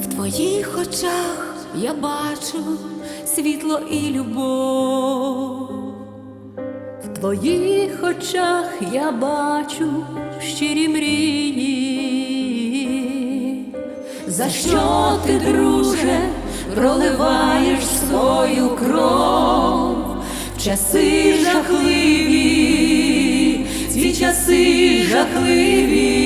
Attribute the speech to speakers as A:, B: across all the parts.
A: В твоїх очах я бачу світло і любов. В твоїх очах я бачу щирі мрії. За що ти, друже, проливаєш свою кров часи жахливі, ці часи жахливі.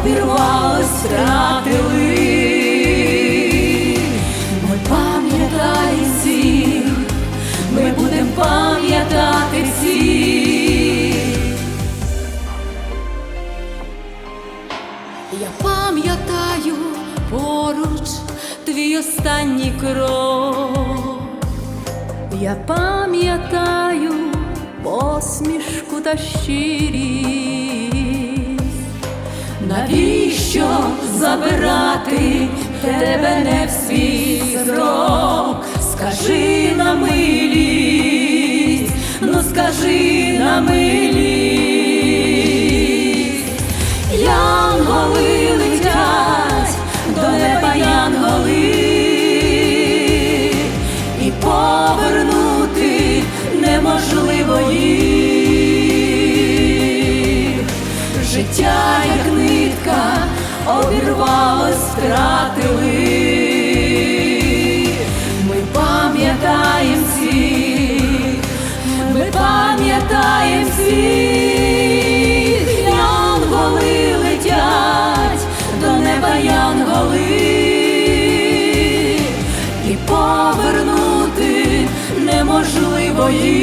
A: обірвалось, втратили. Ми пам'ятаємо всіх, ми будемо пам'ятати всіх. Я пам'ятаю поруч твій останній крок. Я пам'ятаю посмішку та щирість. Навіщо забирати тебе не в свій срок? Скажи на милість, ну скажи на милість. Неможливо їх.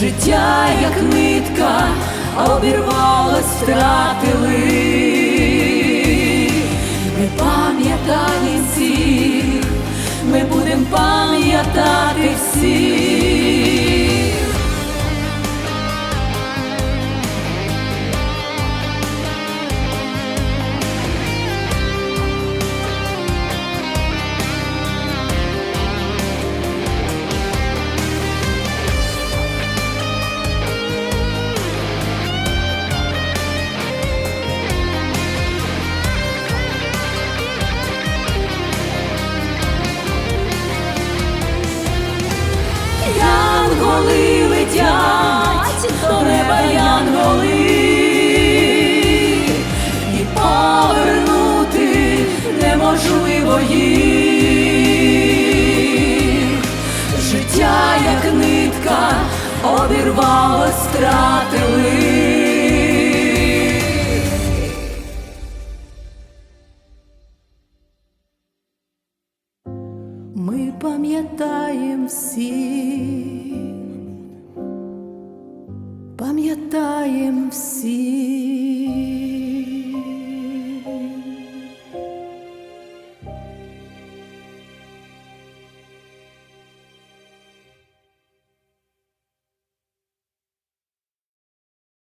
A: Життя, як нитка, обірвалось, втратили. Ми пам'ятаємо всіх, ми будемо пам'ятати всіх. Обірвалось, стратили. Ми пам'ятаємо всі, пам'ятаємо всі.